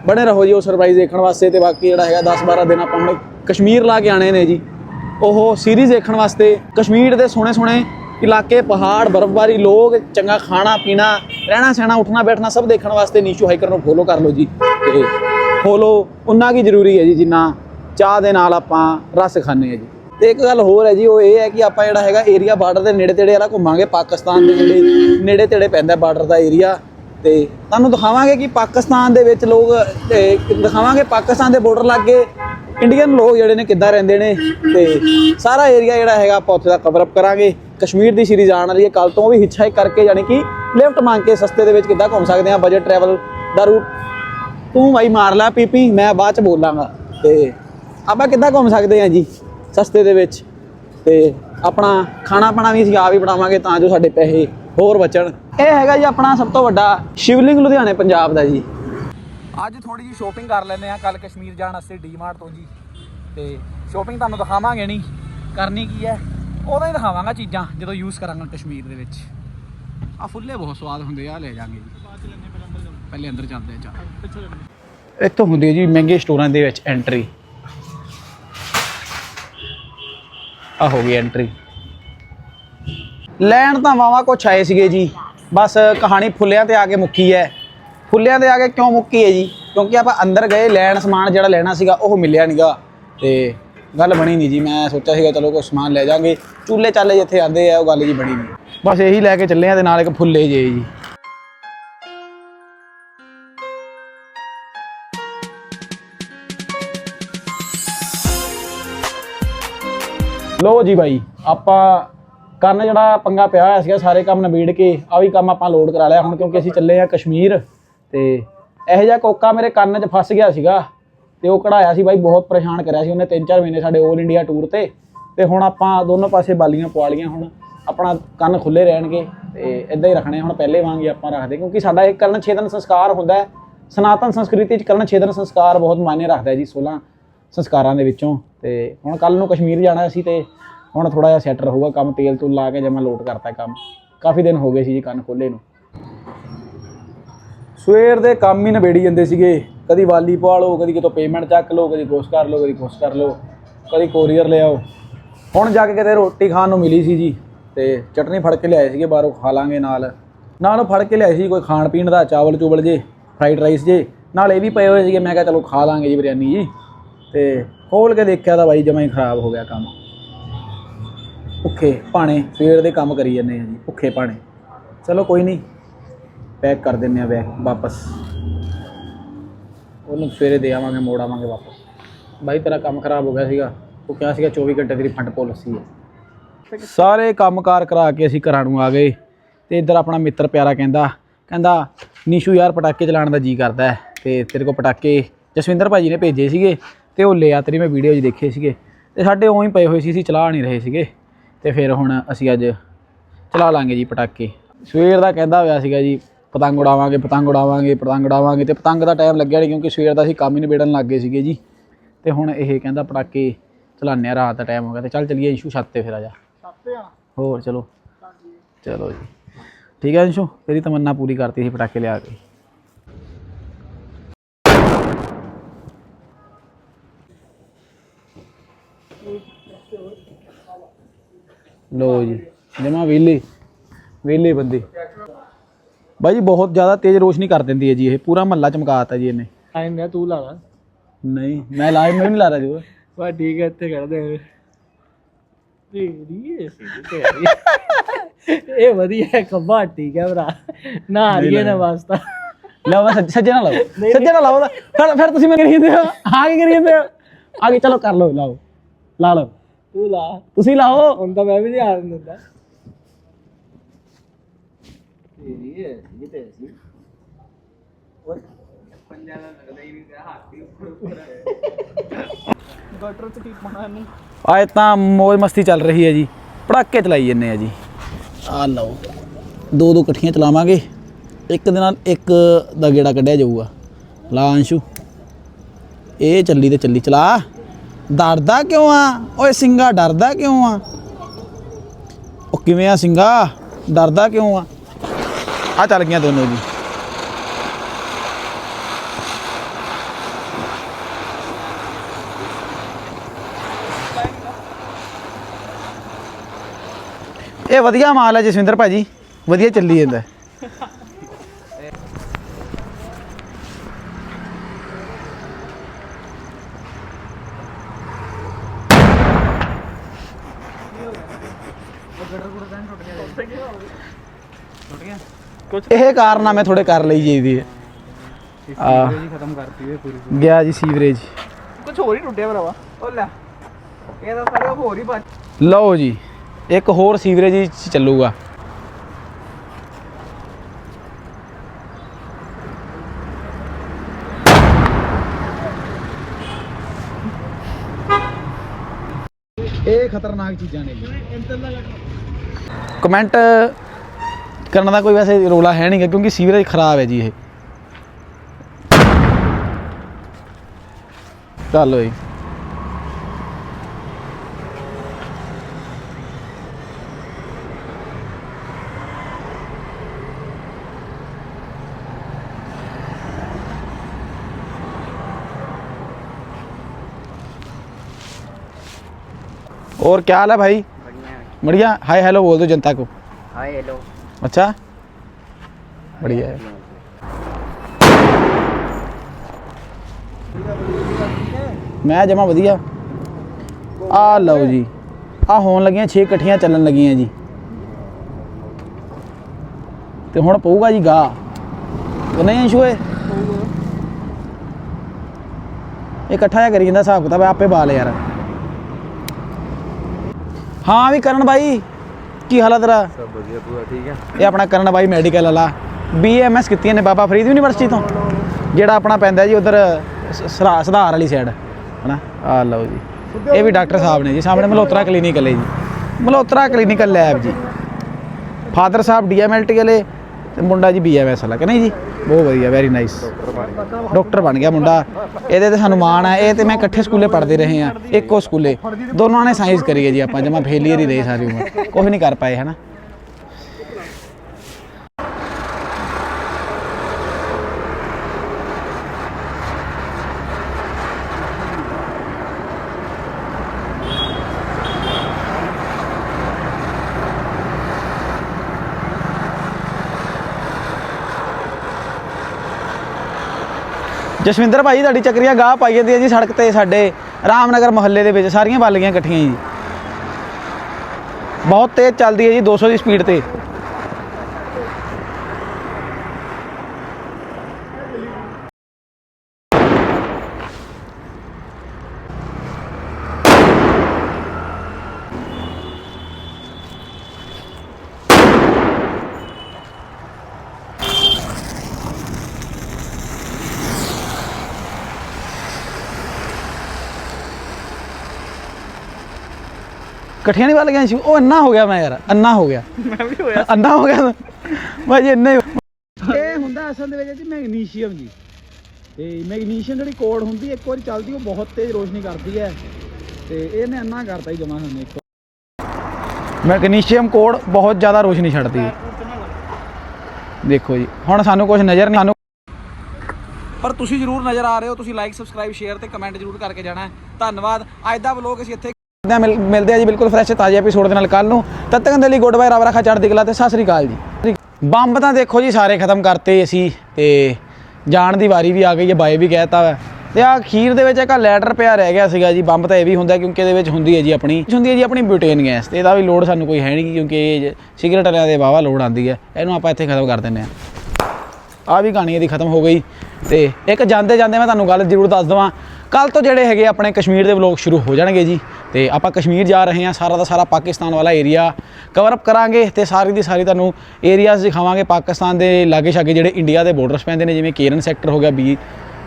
ਬਣੇ ਰਹੋ ਜੀ ਉਹ ਸਰਪ੍ਰਾਈਜ਼ ਦੇਖਣ ਵਾਸਤੇ ਤੇ ਬਾਕੀ ਜਿਹੜਾ ਹੈਗਾ 10-12 ਦਿਨ ਆਪਾਂ ਹੁਣ ਕਸ਼ਮੀਰ ਲਾ ਕੇ ਆਣੇ ਨੇ ਜੀ। ਉਹ ਸੀਰੀਜ਼ ਦੇਖਣ ਵਾਸਤੇ ਕਸ਼ਮੀਰ ਦੇ ਸੋਹਣੇ ਸੋਹਣੇ ਇਲਾਕੇ, ਪਹਾੜ, ਬਰਫ਼ਬਾਰੀ, ਲੋਕ, ਚੰਗਾ ਖਾਣਾ, ਪੀਣਾ, ਰਹਿਣਾ ਸਹਿਣਾ, ਉੱਠਣਾ, ਬੈਠਣਾ, ਸਭ ਦੇਖਣ ਵਾਸਤੇ ਨੀਸ਼ੂ ਹਾਈਕਰ ਨੂੰ ਫੋਲੋ ਕਰ ਲਓ ਜੀ। ਤੇ ਫੋਲੋ ਉਨਾ ਕੀ ਜ਼ਰੂਰੀ ਹੈ ਜੀ, ਜਿੰਨਾ ਚਾਹ ਦੇ ਨਾਲ ਆਪਾਂ ਰਸ ਖਾਂਦੇ ਆ ਜੀ। ਤੇ ਇੱਕ ਗੱਲ ਹੋਰ ਹੈ ਜੀ, ਉਹ ਇਹ ਹੈ ਕਿ ਆਪਾਂ ਜਿਹੜਾ ਹੈਗਾ ਏਰੀਆ ਬਾਰਡਰ ਦੇ ਨੇੜੇ ਤੇੜੇ ਵਾਲਾ ਘੁੰਮਾਂਗੇ, ਪਾਕਿਸਤਾਨ ਦੇ ਜਿਹੜੇ ਨੇੜੇ ਤੇੜੇ ਪੈਂਦਾ ਬਾਰਡਰ ਦਾ ਏਰੀਆ ਤੇ ਤੁਹਾਨੂੰ ਦਿਖਾਵਾਂਗੇ ਕਿ ਪਾਕਿਸਤਾਨ ਦੇ ਵਿੱਚ ਲੋਕ ਦਿਖਾਵਾਂਗੇ ਪਾਕਿਸਤਾਨ ਦੇ ਬਾਰਡਰ ਲੱਗੇ ਇੰਡੀਅਨ ਲੋਕ ਜਿਹੜੇ ਨੇ ਕਿੱਦਾਂ ਰਹਿੰਦੇ ਨੇ? ਤੇ ਸਾਰਾ ਏਰੀਆ ਜਿਹੜਾ ਹੈਗਾ ਆਪਾਂ ਉੱਥੇ ਦਾ ਕਵਰ ਅਪ ਕਰਾਂਗੇ। ਕਸ਼ਮੀਰ ਦੀ ਸੀਰੀਜ਼ ਆਉਣ ਵਾਲੀ ਹੈ। ਕੱਲ ਤੋਂ ਉਹ ਵੀ ਹਿੱਚ ਹਾਈਕ ਕਰਕੇ ਯਾਨੀ ਕਿ ਲਿਫਟ ਮੰਗ ਕੇ ਸਸਤੇ ਦੇ ਵਿੱਚ ਕਿੱਦਾਂ ਘੁੰਮ ਸਕਦੇ ਆ ਬਜਟ ਟਰੈਵਲ ਦਾ ਰੂਟ ਤੂੰ ਭਾਈ ਮਾਰ ਲੈ ਪੀਪੀ, ਮੈਂ ਬਾਅਦ ਚ ਬੋਲਾਂਗਾ। ਤੇ ਆਪਾਂ ਕਿੱਦਾਂ ਘੁੰਮ ਸਕਦੇ ਆ ਜੀ ਸਸਤੇ ਦੇ ਵਿੱਚ? ਤੇ ਆਪਣਾ ਖਾਣਾ ਪਾਣਾ ਵੀ ਅਸੀਂ ਆਪ ਹੀ ਬਣਾਵਾਂਗੇ ਤਾਂ ਜੋ ਸਾਡੇ ਪੈਸੇ ਹੋਰ ਬਚਣ। ਇਹ ਹੈਗਾ ਜੀ ਆਪਣਾ ਸਭ ਤੋਂ ਵੱਡਾ ਸ਼ਿਵਲਿੰਗ ਲੁਧਿਆਣੇ, ਪੰਜਾਬ ਦਾ ਜੀ। ਅੱਜ ਥੋੜੀ ਜੀ ਸ਼ੋਪਿੰਗ ਕਰ ਲੈਂਦੇ ਆ ਕੱਲ ਕਸ਼ਮੀਰ ਜਾਣ ਵਾਸਤੇ ਡੀਮਾਰਟ ਤੋਂ ਜੀ। ਤੇ ਸ਼ੋਪਿੰਗ ਤੁਹਾਨੂੰ ਦਿਖਾਵਾਂਗੇ ਨਹੀਂ ਕਰਨੀ ਕੀ ਹੈ? ਉਦੋਂ ਹੀ ਦਿਖਾਵਾਂਗਾ ਚੀਜ਼ਾਂ ਜਦੋਂ ਯੂਜ਼ ਕਰਾਂਗਾ ਕਸ਼ਮੀਰ ਦੇ ਵਿੱਚ। ਆ ਫੁੱਲੇ ਬਹੁਤ ਸਵਾਦ ਹੁੰਦੇ ਆ ਲੈ ਜਾਾਂਗੇ ਜੀ। ਪਹਿਲੇ ਅੰਦਰ ਚੱਲਦੇ ਆ ਚਾਹ। ਇੱਥੋਂ ਹੁੰਦੀ ਹੈ ਜੀ ਮਹਿੰਗੇ ਸਟੋਰਾਂ ਦੇ ਵਿੱਚ ਐਂਟਰੀ ਆ ਹੋ ਗਈ ਐਂਟਰੀ ਲੈਣ ਤਾਂ ਵਾਵਾ ਕੁਛ ਆਏ ਸੀਗੇ ਜੀ। ਬਸ ਕਹਾਣੀ ਫੁੱਲਿਆਂ ਤੇ ਆ ਕੇ ਮੁੱਕੀ ਹੈ ਫੁੱਲਿਆਂ ਤੇ ਆ ਕੇ ਕਿਉਂ ਮੁੱਕੀ ਹੈ ਜੀ? ਕਿਉਂਕਿ ਆਪਾਂ ਅੰਦਰ ਗਏ ਲੈਣ ਸਮਾਨ ਜਿਹੜਾ ਲੈਣਾ ਸੀਗਾ ਉਹ ਮਿਲਿਆ ਨਹੀਂਗਾ ਤੇ ਗੱਲ ਬਣੀ ਨਹੀਂ ਜੀ। ਮੈਂ ਸੋਚਿਆ ਸੀਗਾ, ਚਲੋ ਕੋਈ ਸਮਾਨ ਲੈ ਜਾਾਂਗੇ ਚੂਲੇ ਚਾਲੇ ਜਿੱਥੇ ਆਂਦੇ ਆ, ਉਹ ਗੱਲ ਜੀ ਬਣੀ ਨਹੀਂ। ਬਸ ਇਹੀ ਲੈ ਕੇ ਚੱਲੇ ਆ ਤੇ ਨਾਲ ਇੱਕ ਫੁੱਲੇ ਜੇ ਜੀ। ਲੋ ਜੀ ਬਾਈ, ਆਪਾਂ ਕਰਨ ਜਿਹੜਾ ਪੰਗਾ ਪਿਆ ਹੋਇਆ ਸੀਗਾ, ਸਾਰੇ ਕੰਮ ਨਿਬੇੜ ਕੇ ਆ ਵੀ ਕੰਮ ਆਪਾਂ ਲੋਡ ਕਰਾ ਲਿਆ ਹੁਣ, ਕਿਉਂਕਿ ਅਸੀਂ ਚੱਲੇ ਆ ਕਸ਼ਮੀਰ ਤੇ ਇਹੋ ਜਿਹਾ ਕੋਕਾ ਮੇਰੇ ਕੰਨ 'ਚ ਫਸ ਗਿਆ ਸੀਗਾ। ਤੇ ਉਹ ਕਢਾਇਆ ਸੀ ਬਾਈ, ਬਹੁਤ ਪਰੇਸ਼ਾਨ ਕਰਿਆ ਸੀ ਉਹਨੇ 3-4 ਮਹੀਨੇ ਸਾਡੇ 올 ਇੰਡੀਆ ਟੂਰ ਤੇ। ਤੇ ਹੁਣ ਆਪਾਂ ਦੋਨੋਂ ਪਾਸੇ ਬਾਲੀਆਂ ਪਵਾ ਲਈਆਂ ਹੁਣ। ਆਪਣਾ ਕੰਨ ਖੁੱਲੇ ਰਹਿਣਗੇ ਤੇ ਇਦਾਂ ਹੀ ਰੱਖਣੇ ਹੁਣ ਪਹਿਲੇ ਵਾਂਗ ਹੀ ਆਪਾਂ ਰੱਖਦੇ ਕਿਉਂਕਿ ਸਾਡਾ ਇਹ ਕਰਨ ਛੇਦਨ ਸੰਸਕਾਰ ਹੁੰਦਾ ਹੈ। ਸਨਾਤਨ ਸੰਸਕ੍ਰਿਤੀ 'ਚ ਕਰਨ ਛੇਦਨ ਸੰਸਕਾਰ ਬਹੁਤ ਮਾਇਨੇ ਰੱਖਦਾ ਹੈ ਜੀ 16 ਸੰਸਕਾਰਾਂ ਦੇ ਵਿੱਚੋਂ। ਤੇ ਹੁਣ ਕੱਲ ਨੂੰ ਕਸ਼ਮੀਰ ਜਾਣਾ ਸੀ ਤੇ ਹੁਣ ਥੋੜਾ ਜਿਹਾ ਸੈੱਟ ਰਹੂਗਾ ਕੰਮ, ਤੇਲ ਤੂਲ ਲਾ ਕੇ ਜਮਾ ਲੋਟ ਕਰਤਾ ਕੰਮ। ਕਾਫੀ ਦਿਨ ਹੋ ਗਏ ਸੀ ਜੀ ਕੰਨ ਖੋਲੇ ਨੂੰ। ਸਵੇਰ ਦੇ ਕੰਮ ਹੀ ਨਿਬੇੜੀ ਜਾਂਦੇ ਸੀਗੇ। ਕਦੀ ਵਾਲੀ ਪਵਾ ਲਓ, ਕਦੀ ਕਿਤੋਂ ਪੇਮੈਂਟ ਚੱਕ ਲਓ, ਕਦੀ ਕੁਛ ਕਰ ਲਓ, ਕਦੀ ਕੁਛ ਕਰ ਲਓ, ਕਦੀ ਕੋਰੀਅਰ ਲਿਆਓ ਹੁਣ ਜਾ ਕੇ ਕਿਤੇ ਰੋਟੀ ਖਾਣ ਨੂੰ ਮਿਲੀ ਸੀ ਜੀ, ਤੇ ਚਟਨੀ ਫੜ ਕੇ ਲਿਆਏ ਸੀਗੇ, ਬਾਹਰੋਂ ਖਾ ਲਾਂਗੇ ਨਾਲ। ਨਾਲ ਫੜ ਕੇ ਲਿਆਏ ਸੀ ਕੋਈ ਖਾਣ ਪੀਣ ਦਾ, ਚਾਵਲ ਚੂਵਲ ਜੇ ਫਰਾਈਡ ਰਾਈਸ ਜੇ। ਨਾਲ ਇਹ ਵੀ ਪਏ ਹੋਏ ਸੀਗੇ, ਮੈਂ ਕਿਹਾ ਚਲੋ ਖਾ ਲਾਂਗੇ ਜੀ ਬਿਰਿਆਨੀ ਜੀ। ਤੇ ਖੋਲ ਕੇ ਦੇਖਿਆ ਤਾਂ ਬਾਈ ਜਮਾਂ ਹੀ ਖਰਾਬ ਹੋ ਗਿਆ ਕੰਮ। ਭੁੱਖੇ ਭਾਣੇ, ਸਵੇਰ ਦੇ ਕੰਮ ਕਰੀ ਜਾਂਦੇ ਆ ਜੀ, ਭੁੱਖੇ ਭਾਣੇ। ਚਲੋ ਕੋਈ ਨਹੀਂ ਪੈਕ ਕਰ ਦਿੰਨੇ ਆ ਬੈਗ ਵਾਪਸ। ਉਹਨੂੰ ਸਵੇਰੇ ਦੇ ਆਵਾਂਗੇ, ਮੋੜ ਆਵਾਂਗੇ ਵਾਪਸ। ਬਾਈ, ਤੇਰਾ ਕੰਮ ਖਰਾਬ ਹੋ ਗਿਆ ਸੀਗਾ। ਉਹ ਕਿਹਾ ਸੀਗਾ 24 ਘੰਟੇ ਦੀ ਫੰਡ ਪਾਲਿਸੀ ਹੈ। ਸਾਰੇ ਕੰਮਕਾਰ ਕਰਾ ਕੇ ਅਸੀਂ ਘਰਾਂ ਨੂੰ ਆ ਗਏ ਤੇ ਇੱਧਰ ਆਪਣਾ ਮਿੱਤਰ ਪਿਆਰਾ ਕਹਿੰਦਾ ਕਹਿੰਦਾ, ਨਿਸ਼ੂ ਯਾਰ ਪਟਾਕੇ ਚਲਾਉਣ ਦਾ ਜੀ ਕਰਦਾ ਹੈ। ਤੇ ਤੇਰੇ ਕੋਲ ਪਟਾਕੇ ਜਸਵਿੰਦਰ ਭਾਜੀ ਨੇ ਭੇਜੇ ਸੀਗੇ ਤੇ ਉਹ ਲਿਆ ਤੇਰੀ ਮੈਂ ਵੀਡੀਓ 'ਚ ਦੇਖੇ ਸੀਗੇ। ਤੇ ਸਾਡੇ ਉਵੇਂ ਹੀ ਪਏ ਹੋਏ ਸੀ, ਅਸੀਂ ਚਲਾ ਨਹੀਂ ਰਹੇ ਸੀਗੇ। ਤੇ ਫਿਰ ਹੁਣ ਅਸੀਂ ਅੱਜ ਚਲਾ ਲਾਂਗੇ ਜੀ ਪਟਾਕੇ। ਸਵੇਰ ਦਾ ਕਹਿੰਦਾ ਹੋਇਆ ਸੀਗਾ ਜੀ ਪਤੰਗ ਉਡਾਵਾਂਗੇ ਪਤੰਗ ਉਡਾਵਾਂਗੇ ਪਤੰਗ ਉਡਾਵਾਂਗੇ ਤੇ ਪਤੰਗ ਦਾ ਟਾਈਮ ਲੱਗਿਆ ਨਹੀਂ ਕਿਉਂਕਿ ਸਵੇਰ ਦਾ ਅਸੀਂ ਕੰਮ ਹੀ ਨਿਬੇੜਨ ਲੱਗ ਗਏ ਸੀਗੇ ਜੀ। ਤੇ ਹੁਣ ਇਹ ਕਹਿੰਦਾ ਪਟਾਕੇ ਚਲਾਉਂਦੇ ਆ ਰਾਤ ਦਾ ਟਾਈਮ ਹੋ ਗਿਆ ਤੇ ਚੱਲ ਚਲੀਏ ਅੰਸ਼ੂ ਛੱਤ ਤੇ ਫਿਰ ਆ ਜਾ। ਆ? ਹੋਰ ਚਲੋ। ਚਲੋ ਜੀ। ਠੀਕ ਹੈ ਅੰਸ਼ੂ ਤੇਰੀ ਤਮੰਨਾ ਪੂਰੀ ਕਰਤੀ ਸੀ ਪਟਾਕੇ ਲਿਆ ਕੇ। ਲੋ ਜੀ ਜਮਾ ਵੇਲੇ ਵੇਲੇ ਬੰਦੇ। ਬਾਈ ਜੀ ਬਹੁਤ ਜ਼ਿਆਦਾ ਤੇਜ਼ ਰੋਸ਼ਨੀ ਕਰ ਦਿੰਦੀ ਹੈ ਜੀ ਇਹ। ਪੂਰਾ ਮਹੱਲਾ ਚਮਕਾਤਾ ਜੀ ਇਹਨੇ। ਟਾਈਮ ਮੈਂ ਤੂੰ ਲਾ ਲਾ। ਨਹੀਂ ਮੈਂ ਲਾਈਵ ਮੈਂ ਨਹੀਂ ਲਾ ਰਿਹਾ ਜੀ ਬਾ ਠੀਕ ਹੈ ਇੱਥੇ ਕਰ ਦੇ ਤੇਰੀ ਇਹ ਤੇਰੀ। ਇਹ ਵਧੀਆ ਹੈ ਖੱਬਾ ਠੀਕ ਹੈ ਭਰਾ। ਨਾ ਹਰੀਏ ਨਾ ਵਾਸਤਾ। ਲਓ ਬਸ ਸੱਜੇ ਨਾਲ ਲਾਓ। ਸੱਜੇ ਨਾਲ ਲਾਓ ਫਿਰ ਫਿਰ ਤੁਸੀਂ ਮੈਂ ਕਰੀ ਜਾਂਦੇ ਹੋ। ਆ ਕੀ ਕਰੀ ਜਾਂਦੇ ਹੋ? ਆਗੇ ਚਲੋ ਕਰ ਲਓ ਲਾਓ। ਲਾ ਲਓ। ਤੂੰ ਲਾ। ਤੁਸੀਂ ਲਾਓ। ਹੁਣ ਤਾਂ ਮੈਂ ਵੀ ਨਹੀਂ ਆ ਦਿੰਦਾ। ਇਹ ਸੀ ਤੇ ਸੀ। ਪੰਜਾਂ ਦਾ ਲੱਗਦਾ ਹੀ ਨਹੀਂ ਹੱਥ ਹੀ ਉੱਪਰ ਉੱਪਰ ਗਟਰ ਚ ਕੀ ਪਾਣਾ ਇਹਨੂੰ? ਆਏ ਤਾਂ ਮौज ਮਸਤੀ ਚੱਲ ਰਹੀ ਹੈ ਜੀ। ਪੜਾਕੇ ਚਲਾਈ ਜੰਨੇ ਆ ਜੀ। ਆ ਲਓ ਦੋ ਦੋ ਇਕੱਠੀਆਂ ਚਲਾਵਾਂਗੇ। ਇੱਕ ਦੇ ਨਾਲ ਇੱਕ ਦਾ ਗੇੜਾ ਕੱਢਿਆ ਜਾਊਗਾ। ਲਾ ਅੰਸ਼ੂ। ਇਹ ਚੱਲੀ ਤੇ ਚੱਲੀ ਚਲਾ। ਡਰਦਾ ਕਿਉਂ ਆ? ਓਏ ਸਿੰਘਾ ਡਰਦਾ ਕਿਉਂ ਆ? ਉਹ ਕਿਵੇਂ ਆ ਸਿੰਘਾ ਡਰਦਾ ਕਿਉਂ ਆ? ਆ ਚੱਲ ਗਈਆਂ ਦੋਨੋਂ ਜੀ। ਇਹ ਵਧੀਆ ਮਾਲ ਹੈ ਜਸਵਿੰਦਰ ਭਾਜੀ। ਵਧੀਆ ਚੱਲੀ ਜਾਂਦਾ। ਇਹ ਕਾਰਨਾਮੇ ਥੋੜੇ ਕਰ ਲਈ ਜਾਈਦੀ ਹੈ ਆ ਖਤਮ ਕਰਤੀ ਵੇ ਪੂਰੀ। ਗਿਆ ਜੀ ਸੀਵਰੇਜ। ਕੁਝ ਹੋਰ ਹੀ ਟੁੱਟਿਆ ਭਰਾਵਾ। ਉਹ ਲੈ ਇਹ ਤਾਂ ਸਾਰੇ ਹੋਰ ਹੀ ਬਚ ਲਓ ਜੀ ਇੱਕ ਹੋਰ ਸੀਵਰੇਜ ਹੀ ਚੱਲੂਗਾ। ਇਹ ਖਤਰਨਾਕ ਚੀਜ਼ਾਂ ਨੇ ਕਮੈਂਟ करने का कोई वैसे रोला है नहीं क्योंकि सीवरेज ख़राब है जी ये चलो भाई और क्या हाल है भाई बढ़िया हाय हेलो बोल दो जनता को हाय हेलो अच्छा बढ़िया है ਮੈਂ ਜਮਾ ਵਧੀਆ ਆ ਲਓ ਜੀ ਆ ਹੋਣ ਲੱਗੀਆਂ 6 ਇਕੱਠੀਆਂ ਚੱਲਣ ਲੱਗੀਆਂ ਜੀ ਤੇ ਹੁਣ ਪਊਗਾ ਜੀ ਗਾ ਉਹ ਨਹੀਂ ਅੰਸ਼ੂ ਏ ਇਹ ਇਕੱਠਾ ਜਿਹਾ ਕਰੀ ਜਾਂਦਾ ਹਿਸਾਬ ਕਿਤਾਬ ਆਪੇ ਬਾਲ ਯਾਰ ਹਾਂ ਵੀ ਕਰਨ ਬਾਈ ਕੀ ਹਾਲ ਆ ਤੇਰਾ? ਸਭ ਵਧੀਆ ਪੂਰਾ ਠੀਕ ਹੈ? ਇਹ ਆਪਣਾ ਕਰਨ ਬਾਈ ਮੈਡੀਕਲ ਵਾਲਾ। ਬੀਐਮਐਸ ਕੀਤੀ ਨੇ ਬਾਬਾ ਫਰੀਦ ਯੂਨੀਵਰਸਿਟੀ ਤੋਂ? ਜਿਹੜਾ ਆਪਣਾ ਪੈਂਦਾ ਜੀ ਉਧਰ ਸੁਧਾਰ ਵਾਲੀ ਸਾਈਡ ਹਨਾ? ਆ ਲਓ ਜੀ। ਇਹ ਵੀ ਡਾਕਟਰ ਸਾਹਿਬ ਨੇ ਜੀ ਸਾਹਮਣੇ ਮਲਹੋਤਰਾ ਕਲੀਨਿਕ ਹੈ ਜੀ। ਮਲਹੋਤਰਾ ਕਲੀਨਿਕਲ ਲੈਬ ਜੀ। ਫਾਦਰ ਸਾਹਿਬ ਡੀਐਮਐਲਟੀ ਵਾਲੇ ਤੇ ਮੁੰਡਾ ਜੀ ਬੀਐਮਐਸ ਵਾਲਾ, ਕਿ ਨਹੀਂ ਜੀ? ਬਹੁਤ ਵਧੀਆ ਵੈਰੀ ਨਾਈਸ ਡਾਕਟਰ ਬਣ ਗਿਆ ਮੁੰਡਾ। ਇਹਦੇ ਤੇ ਸਾਨੂੰ ਮਾਣ ਹੈ ਇਹ ਤੇ ਮੈਂ ਇਕੱਠੇ ਸਕੂਲੇ ਪੜ੍ਹਦੇ ਰਹੇ ਆ ਇੱਕੋ ਸਕੂਲੇ। ਦੋਨਾਂ ਨੇ ਸਾਇੰਸ ਕਰੀ ਹੈ ਜੀ ਆਪਾਂ, ਜਮਾ ਫੇਲੀਅਰ ਹੀ ਰਹੇ ਸਾਰੀ ਉਮਰ। ਕੁਝ ਨਹੀਂ ਕਰ ਪਾਏ, ਹਨਾ? ਜਸਵਿੰਦਰ ਭਾਈ ਤੁਹਾਡੀ ਚੱਕਰੀਆਂ ਗਾਹ ਪਾਈ ਜਾਂਦੀ ਹੈ ਜੀ ਸੜਕ ਤੇ ਸਾਡੇ ਰਾਮਨਗਰ ਮੁਹੱਲੇ ਦੇ ਵਿੱਚ, ਸਾਰੀਆਂ ਬਾਲੀਆਂ ਇਕੱਠੀਆਂ ਜੀ। ਬਹੁਤ ਤੇਜ਼ ਚੱਲਦੀ ਹੈ ਜੀ 200 ਦੀ ਸਪੀਡ ਤੇ। ਇਕੱਠੀਆਂ ਨਹੀਂ ਬਾਲੀਆਂ ਸੀ। ਉਹ ਅੰਨਾ ਹੋ ਗਿਆ ਮੈਂ ਯਾਰ ਅੰਨਾ ਹੋ ਗਿਆ। ਮੈਂ ਵੀ ਹੋਇਆ ਅੰਨਾ ਹੋ ਗਿਆ ਭਾਜੀ ਇੰਨੇ ਇਹ ਹੁੰਦਾ ਅਸਲ ਦੇ ਵਿੱਚ ਜੀ ਮੈਗਨੀਸ਼ੀਅਮ ਜੀ। ਤੇ ਮੈਗਨੀਸ਼ੀਅਮ ਜਿਹੜੀ ਕੋਡ ਹੁੰਦੀ ਹੈ, ਇੱਕ ਵਾਰੀ ਚੱਲਦੀ ਉਹ ਬਹੁਤ ਤੇਜ਼ ਰੋਸ਼ਨੀ ਕਰਦੀ ਹੈ। ਤੇ ਇਹਨੇ ਅੰਨਾ ਕਰਤਾ ਹੀ ਜਮਾ ਸਾਨੂੰ ਇੱਕ ਮੈਗਨੀਸ਼ੀਅਮ ਕੋਡ ਬਹੁਤ ਜ਼ਿਆਦਾ ਰੋਸ਼ਨੀ ਛੱਡਦੀ ਹੈ। ਦੇਖੋ ਜੀ ਹੁਣ ਸਾਨੂੰ ਕੁਝ ਨਜ਼ਰ ਨਹੀਂ ਸਾਨੂੰ ਪਰ ਤੁਸੀਂ ਜਰੂਰ ਨਜ਼ਰ ਆ ਰਹੇ ਹੋ ਤੁਸੀਂ ਲਾਈਕ ਸਬਸਕ੍ਰਾਈਬ ਸ਼ੇਅਰ ਤੇ ਕਮੈਂਟ ਜਰੂਰ ਕਰਕੇ ਜਾਣਾ ਹੈ। ਧੰਨਵਾਦ। ਅੱਜ ਦਾ ਵਲੋਗ ਅਸੀਂ ਇੱਥੇ ਮਿਲਦੇ ਹਾਂ- ਮਿਲ- ਮਿਲਦੇ ਆ ਜੀ, ਬਿਲਕੁਲ ਫਰੈਸ਼ ਤਾਜ਼ੇ ਐਪੀਸੋਡ ਦੇ ਨਾਲ ਕੱਲ ਨੂੰ। ਤਦ ਤੱਕ ਦੇ ਲਈ ਗੁੱਡ ਬਾਏ ਰੱਬ ਰੱਖਾ ਚੜ੍ਹਦੀ ਕਲਾ ਤੇ ਸਤਿ ਸ੍ਰੀ ਅਕਾਲ ਜੀ। ਬੰਬ ਤਾਂ ਦੇਖੋ ਜੀ, ਸਾਰੇ ਖਤਮ ਕਰਤੇ ਅਸੀਂ ਤੇ ਜਾਣ ਦੀ ਵਾਰੀ ਵੀ ਆ ਗਈ ਹੈ, ਬਾਏ ਵੀ ਕਹਿਤਾ ਵਾ। ਤੇ ਆ ਖੀਰ ਦੇ ਵਿੱਚ ਇੱਕ ਲੈਟਰ ਪਿਆ ਰਹਿ ਗਿਆ ਸੀਗਾ ਜੀ, ਬੰਬ ਤਾਂ ਇਹ ਵੀ ਹੁੰਦਾ ਕਿਉਂਕਿ ਇਹਦੇ ਵਿੱਚ ਹੁੰਦੀ ਹੈ ਜੀ ਆਪਣੀ, ਹੁੰਦੀ ਹੈ ਜੀ ਆਪਣੀ ਬਿਊਟੇਨ ਗੈਸ ਤੇ ਇਹਦਾ ਵੀ ਲੋਡ ਸਾਨੂੰ ਕੋਈ ਹੈ ਨਹੀਂ, ਕਿਉਂਕਿ ਇਹ ਸਿਗਰਟ ਵਾਲਿਆਂ ਦੇ ਵਾਵਾ ਲੋਡ ਆਉਂਦੀ ਹੈ। ਇਹਨੂੰ ਆਪਾਂ ਇੱਥੇ ਖਤਮ ਕਰ ਦਿੰਦੇ ਹਾਂ। ਆ ਵੀ ਕਹਾਣੀ ਇਹਦੀ ਖਤਮ ਹੋ ਗਈ। ਤੇ ਇੱਕ ਜਾਂਦੇ ਜਾਂਦੇ ਮੈਂ ਤੁਹਾਨੂੰ ਗੱਲ ਜ਼ਰੂਰ ਦੱਸ ਦਵਾਂ ਕੱਲ ਤੋਂ ਜਿਹੜੇ ਹੈਗੇ ਆਪਣੇ ਕਸ਼ਮੀਰ ਦੇ ਵਲੋਗ ਸ਼ੁਰੂ ਹੋ ਜਾਣਗੇ ਜੀ। ਤੇ ਆਪਾਂ ਕਸ਼ਮੀਰ ਜਾ ਰਹੇ ਹਾਂ, ਸਾਰਾ ਦਾ ਸਾਰਾ ਪਾਕਿਸਤਾਨ ਵਾਲਾ ਏਰੀਆ ਕਵਰ ਅਪ ਕਰਾਂਗੇ ਤੇ ਸਾਰੀ ਦੀ ਸਾਰੀ ਤੁਹਾਨੂੰ ਏਰੀਆਜ਼ ਦਿਖਾਵਾਂਗੇ ਪਾਕਿਸਤਾਨ ਦੇ ਲਾਗੇ ਛਾਗੇ ਜਿਹੜੇ ਇੰਡੀਆ ਦੇ ਬਾਰਡਰਸ ਪੈਂਦੇ ਨੇ, ਜਿਵੇਂ ਕੇਰਨ ਸੈਕਟਰ ਹੋ ਗਿਆ ਬੀ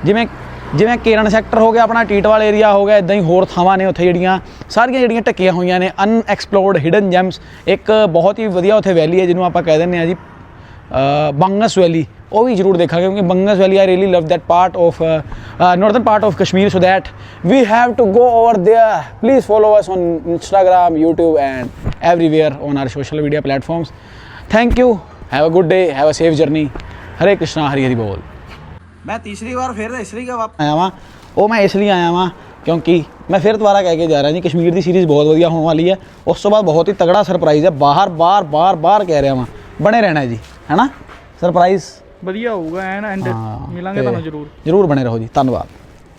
ਜਿਵੇਂ ਜਿਵੇਂ ਕੇਰਨ ਸੈਕਟਰ ਹੋ ਗਿਆ ਆਪਣਾ, ਟੀਟਵਾਲ ਏਰੀਆ ਹੋ ਗਿਆ ਇਦਾਂ ਹੀ ਹੋਰ ਥਾਵਾਂ ਨੇ ਉੱਥੇ ਜਿਹੜੀਆਂ, ਸਾਰੀਆਂ ਜਿਹੜੀਆਂ ਟੱਕੀਆਂ ਹੋਈਆਂ ਨੇ ਅਨਐਕਸਪਲੋਰਡ ਹਿਡਨ ਜੈਮਸ ਇੱਕ ਬਹੁਤ ਹੀ ਵਧੀਆ ਉੱਥੇ ਵੈਲੀ ਹੈ, ਜਿਹਨੂੰ ਆਪਾਂ ਕਹਿ ਦਿੰਦੇ ਆ ਜੀ ਬੰਗਸ ਵੈਲੀ ਉਹ ਵੀ ਜ਼ਰੂਰ ਦੇਖਾਂਗੇ ਕਿਉਂਕਿ Bangus valley I really love that part of uh, uh, northern part of Kashmir so that we have to go over there please follow us on Instagram YouTube and everywhere on our social media platforms thank you have a good day have a safe journey ਹਰੇ ਕ੍ਰਿਸ਼ਨਾ ਹਰੀ ਹਰੀ ਬੋਲ ਮੈਂ ਤੀਸਰੀ ਵਾਰ ਫਿਰ ਇਸ ਲਈ ਆਇਆ ਵਾਂ ਉਹ ਮੈਂ ਇਸ ਲਈ ਆਇਆ ਵਾਂ ਕਿਉਂਕਿ ਮੈਂ ਫਿਰ ਦੁਬਾਰਾ ਕਹਿ ਕੇ ਜਾ ਰਿਹਾ ਜੀ ਕਸ਼ਮੀਰ ਦੀ ਸੀਰੀਜ਼ ਬਹੁਤ ਵਧੀਆ ਹੋਣ ਵਾਲੀ ਹੈ ਉਸ ਤੋਂ ਬਾਅਦ ਬਹੁਤ ਹੀ ਤਗੜਾ ਸਰਪ੍ਰਾਈਜ਼ ਹੈ ਬਾਹਰ ਬਾਹਰ ਬਾਹਰ ਬਾਹਰ ਕਹਿ ਰਿਹਾ ਵਾਂ ਬਣੇ ਰਹਿਣਾ ਜੀ ਹੈਨਾ ਸਰਪ੍ਰਾਈਜ਼ ਵਧੀਆ ਹੋਊਗਾ ਐਨ ਐਂਡ ਹਾਂ, ਮਿਲਾਂਗੇ ਤੇ ਤੁਹਾਨੂੰ ਜ਼ਰੂਰ। ਜ਼ਰੂਰ ਬਣੇ ਰਹੋ ਜੀ ਧੰਨਵਾਦ।